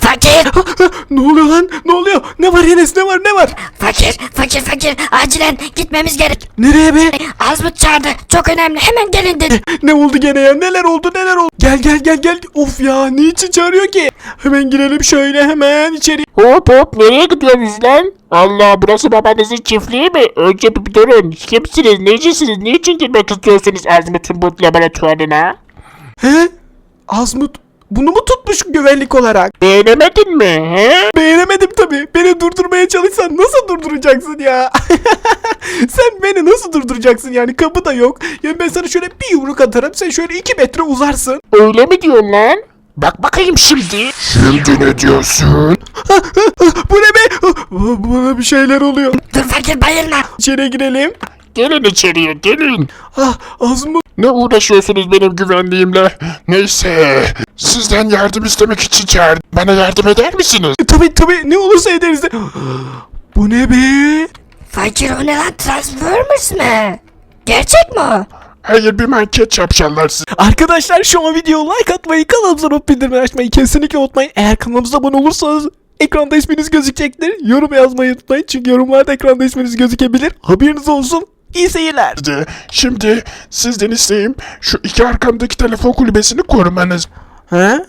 Fakir, ne oluyor lan? Ne oluyor? Ne var Enes? Ne var? Ne var? fakir, fakir, fakir. Acilen gitmemiz gerek. Nereye be? Azmut çağırdı. Çok önemli. Hemen gelin dedi. Ne oldu gene ya? Neler oldu? Neler oldu? Gel gel gel gel. Of ya niçin çağırıyor ki? Hemen girelim şöyle hemen içeri. Hop hop nereye gidiyorsunuz lan? Allah burası babanızın çiftliği mi? Önce bir durun. Kimsiniz? Necisiniz? Niçin girmek istiyorsunuz Azmut'un bu laboratuvarına? He? Azmut bunu mu tutmuş güvenlik olarak? Beğenemedin mi? He? Beğenemedim tabii. Beni durdurmaya çalışsan nasıl durduracaksın ya? sen beni nasıl durduracaksın yani? Kapı da yok. Yani ben sana şöyle bir yumruk atarım. Sen şöyle iki metre uzarsın. Öyle mi diyorsun lan? Bak bakayım şimdi. Şimdi ne diyorsun? Bu ne be? Bana bir şeyler oluyor. Dur fakir bayılma. İçeri girelim. Gelin içeriye gelin. Ah Azmut. Ne uğraşıyorsunuz benim güvenliğimle? Neyse. Sizden yardım istemek için çağırdım. Bana yardım eder misiniz? E, tabii tabii ne olursa ederiz de. Bu ne be? Fakir o ne lan? Transformers mı? Gerçek mi o? Hayır bir manket çapşallar siz. Arkadaşlar şu an videoya like atmayı, kanalımıza not bildirimleri açmayı kesinlikle unutmayın. Eğer kanalımıza abone olursanız ekranda isminiz gözükecektir. Yorum yazmayı unutmayın çünkü yorumlarda ekranda isminiz gözükebilir. Haberiniz olsun. İyi seyirler. Şimdi- sizden isteğim şu iki arkamdaki telefon kulübesini korumanız. He?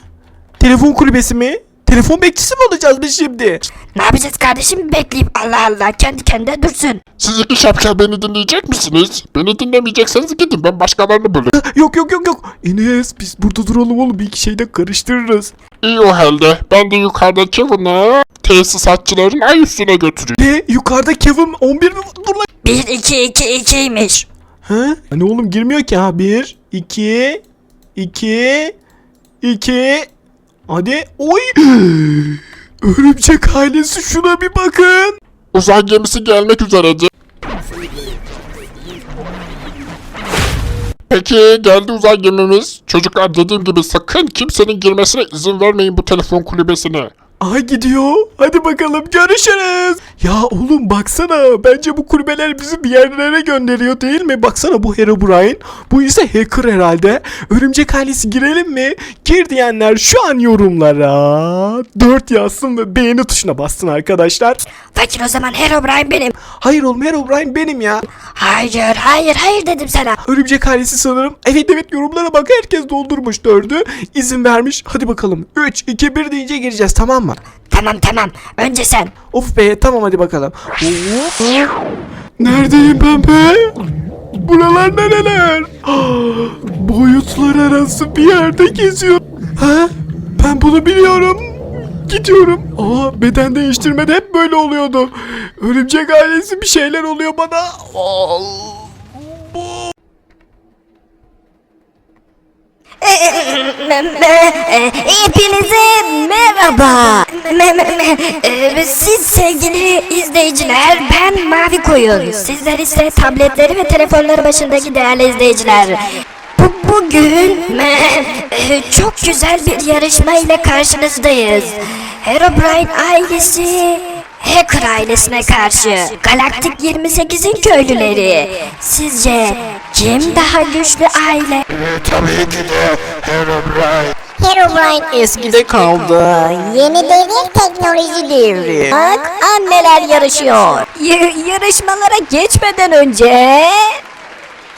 Telefon kulübesi mi? Telefon bekçisi mi olacağız biz şimdi? Ne yapacağız kardeşim? Bekleyip Allah Allah kendi kendine dursun. Siz iki şapşal beni dinleyecek misiniz? Beni dinlemeyecekseniz gidin ben başkalarını bulurum. Yok yok yok yok. Enes biz burada duralım oğlum bir iki şeyde karıştırırız. İyi o halde ben de yukarıdaki bunu tesisatçıların ay üstüne götüreyim. Ne? Yukarıda Kevin 11 mi? Dur lan. 1 2 2 2'ymiş. He? Hani oğlum girmiyor ki ha. 1, 2, 2, 2. Hadi. Oy. Örümcek ailesi şuna bir bakın. Uzay gemisi gelmek üzeredir. Peki geldi uzay gemimiz. Çocuklar dediğim gibi sakın kimsenin girmesine izin vermeyin bu telefon kulübesine. Ay gidiyor. Hadi bakalım görüşürüz. Ya oğlum baksana. Bence bu kulübeler bizi bir yerlere gönderiyor değil mi? Baksana bu Herobrine. Bu ise hacker herhalde. Örümcek ailesi girelim mi? Gir diyenler şu an yorumlara 4 yazsın ve beğeni tuşuna bassın arkadaşlar. Fakir o zaman Herobrine benim. Hayır oğlum Herobrine benim ya. Hayır hayır hayır dedim sana. Örümcek ailesi sanırım. Evet evet yorumlara bak herkes doldurmuş dördü. İzin vermiş. Hadi bakalım. 3, 2, 1 deyince gireceğiz tamam mı? Tamam tamam önce sen. Of be tamam hadi bakalım. Neredeyim ben be? Buralar nereler? Boyutlar arası bir yerde geziyor. Ha? Ben bunu biliyorum. Gidiyorum. Aa beden değiştirmede hep böyle oluyordu. Örümcek ailesi bir şeyler oluyor bana. Al. Hepinize merhaba. Ee, Siz sevgili izleyiciler, ben Mavi Koyun. Sizler ise tabletleri ve telefonları başındaki değerli izleyiciler. Bu, bugün e, çok güzel bir yarışma ile karşınızdayız. Herobrine ailesi Hacker ailesine karşı Galaktik 28'in köylüleri. Sizce kim daha güçlü aile? E, tabii ki de Herobrine. Herobrine eskide kaldı. Yeni devir teknoloji devri. Bak anneler yarışıyor. Y- yarışmalara geçmeden önce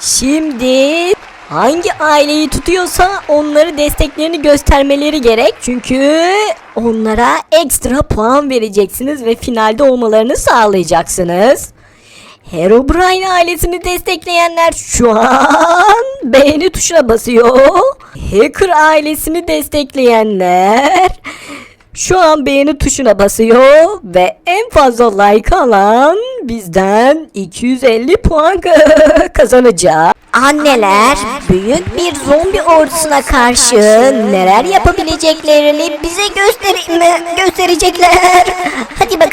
şimdi hangi aileyi tutuyorsa onları desteklerini göstermeleri gerek. Çünkü onlara ekstra puan vereceksiniz ve finalde olmalarını sağlayacaksınız. Herobrine ailesini destekleyenler şu an beğeni tuşuna basıyor. Hacker ailesini destekleyenler şu an beğeni tuşuna basıyor ve en fazla like alan bizden 250 puan kazanacak. Anneler büyük bir zombi ordusuna karşı neler yapabileceklerini bize göster gösterecekler.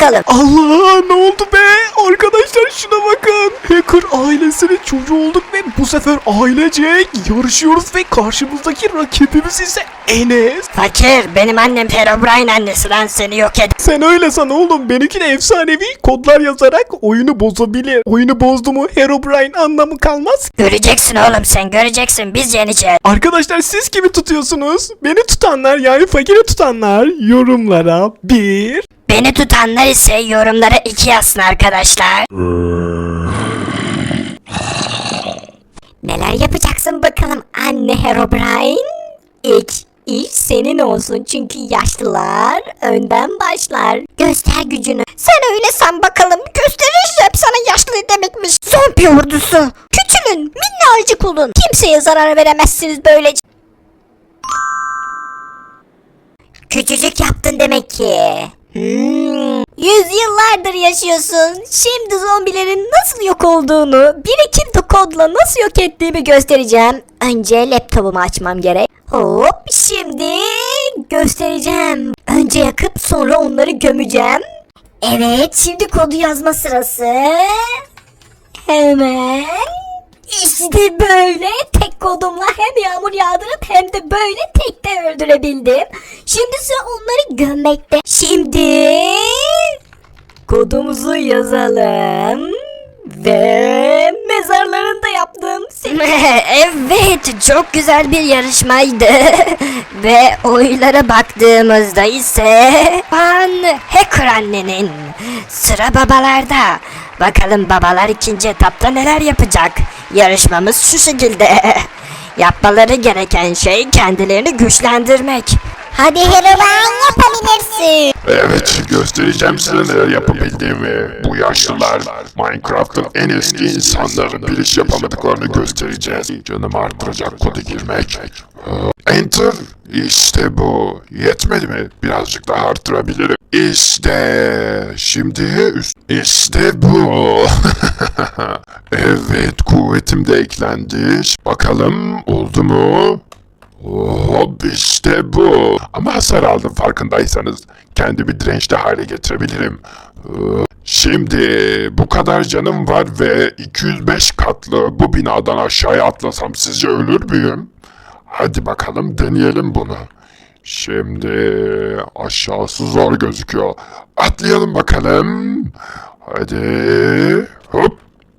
Bakalım. Allah ne oldu be? Arkadaşlar şuna bakın. Hacker ailesinin çocuğu olduk ve bu sefer ailecek yarışıyoruz ve karşımızdaki rakibimiz ise Enes. Fakir benim annem Herobrine annesi lan seni yok ed. Sen öyle san oğlum. Benimki de efsanevi kodlar yazarak oyunu bozabilir. Oyunu bozdu mu Herobrine anlamı kalmaz. Göreceksin oğlum sen göreceksin biz yeneceğiz. Arkadaşlar siz kimi tutuyorsunuz? Beni tutanlar yani fakiri tutanlar yorumlara bir Beni tutanlar ise yorumlara iki yazsın arkadaşlar. Neler yapacaksın bakalım anne Herobrine? İlk iş senin olsun çünkü yaşlılar önden başlar. Göster gücünü. Sen öyle san bakalım. Gösterirsem sana yaşlı demekmiş. Zombi ordusu. Küçülün, minnacık olun. Kimseye zarar veremezsiniz böylece. Küçücük yaptın demek ki. Hmm. Yüzyıllardır yaşıyorsun. Şimdi zombilerin nasıl yok olduğunu, birikim kodla nasıl yok ettiğimi göstereceğim. Önce laptopumu açmam gerek. Hop şimdi göstereceğim. Önce yakıp sonra onları gömeceğim. Evet şimdi kodu yazma sırası. Hemen. İşte böyle kodumla hem yağmur yağdırıp hem de böyle tekte öldürebildim. Şimdi sıra onları gömmekte. Şimdi kodumuzu yazalım. Ve mezarlarını da yaptım. evet çok güzel bir yarışmaydı. Ve oylara baktığımızda ise Van Hacker annenin sıra babalarda. Bakalım babalar ikinci etapta neler yapacak? Yarışmamız şu şekilde. Yapmaları gereken şey kendilerini güçlendirmek. Hadi Herobrine yapabilirsin. Evet göstereceğim size neler yapabildiğimi. Bu yaşlılar Minecraft'ın en eski insanları bir iş yapamadıklarını göstereceğiz. Canımı arttıracak kodu girmek. Enter. İşte bu. Yetmedi mi? Birazcık daha arttırabilirim. İşte. Şimdi üst. İşte bu. evet kuvvetim de eklendi. Bakalım oldu mu? Hop işte bu. Ama hasar aldım farkındaysanız. Kendimi dirençli hale getirebilirim. Ee, Şimdi bu kadar canım var ve 205 katlı bu binadan aşağıya atlasam sizce ölür müyüm? Hadi bakalım deneyelim bunu. Şimdi aşağısı zor gözüküyor. Atlayalım bakalım. Hadi. Hop.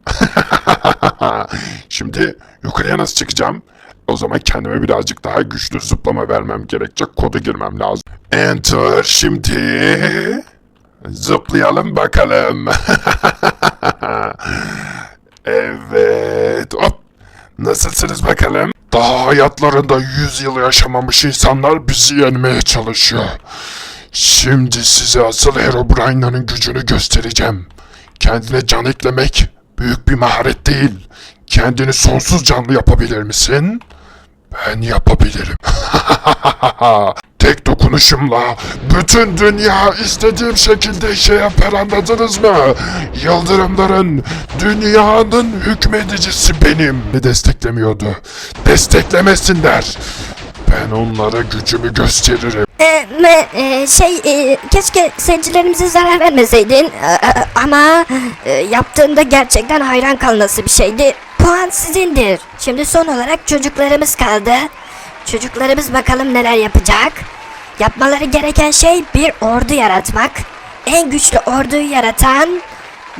Şimdi yukarıya nasıl çıkacağım? O zaman kendime birazcık daha güçlü zıplama vermem gerekecek. Kodu girmem lazım. Enter şimdi. Zıplayalım bakalım. evet. Hop. Nasılsınız bakalım? Daha hayatlarında 100 yıl yaşamamış insanlar bizi yenmeye çalışıyor. Şimdi size asıl Herobrine'ların gücünü göstereceğim. Kendine can eklemek büyük bir maharet değil. Kendini sonsuz canlı yapabilir misin? Ben yapabilirim. Tek dokunuşumla bütün dünya istediğim şekilde şey yapar anladınız mı? Yıldırımların dünyanın hükmedicisi benim. Desteklemiyordu? Desteklemesinler. Ben onlara gücümü gösteririm. Ee, me- e, şey e, keşke seyircilerimize zarar vermeseydin Ee, ama e, yaptığında gerçekten hayran kalması bir şeydi. Puan sizindir. Şimdi son olarak çocuklarımız kaldı. Çocuklarımız bakalım neler yapacak. Yapmaları gereken şey bir ordu yaratmak. En güçlü orduyu yaratan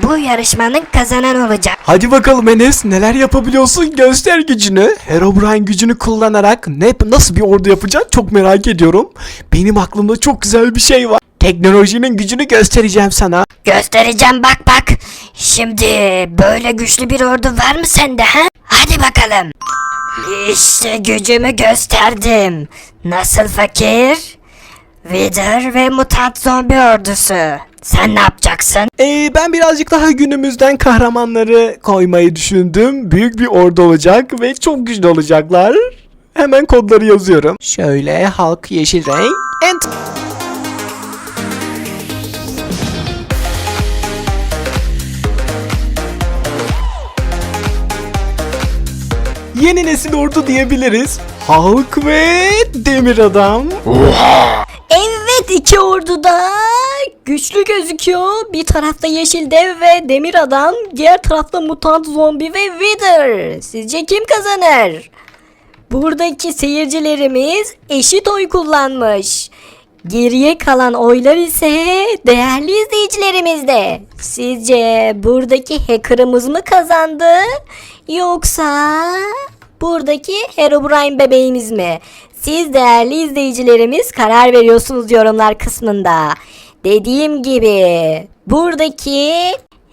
bu yarışmanın kazanan olacak. Hadi bakalım Enes neler yapabiliyorsun göster gücünü. Herobrine gücünü kullanarak ne nasıl bir ordu yapacaksın çok merak ediyorum. Benim aklımda çok güzel bir şey var. Teknolojinin gücünü göstereceğim sana. Göstereceğim bak bak. Şimdi böyle güçlü bir ordu var mı sende ha? Hadi bakalım. İşte gücümü gösterdim. Nasıl fakir? Wither ve mutant zombi ordusu. Sen ne yapacaksın? Ee, ben birazcık daha günümüzden kahramanları koymayı düşündüm. Büyük bir ordu olacak ve çok güçlü olacaklar. Hemen kodları yazıyorum. Şöyle halk yeşil renk. Enter. Yeni nesil ordu diyebiliriz. Halk ve demir adam. Evet iki ordu da güçlü gözüküyor. Bir tarafta yeşil dev ve demir adam. Diğer tarafta mutant zombi ve wither. Sizce kim kazanır? Buradaki seyircilerimiz eşit oy kullanmış. Geriye kalan oylar ise değerli izleyicilerimizde. Sizce buradaki hacker'ımız mı kazandı? Yoksa buradaki Herobrine bebeğimiz mi? Siz değerli izleyicilerimiz karar veriyorsunuz yorumlar kısmında. Dediğim gibi buradaki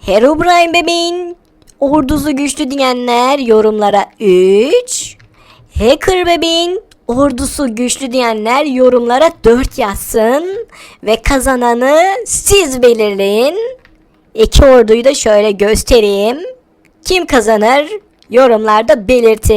Herobrine bebeğin ordusu güçlü diyenler yorumlara 3. Hacker bebeğin ordusu güçlü diyenler yorumlara 4 yazsın. Ve kazananı siz belirleyin. İki orduyu da şöyle göstereyim. Kim kazanır? Yorumlarda belirtin.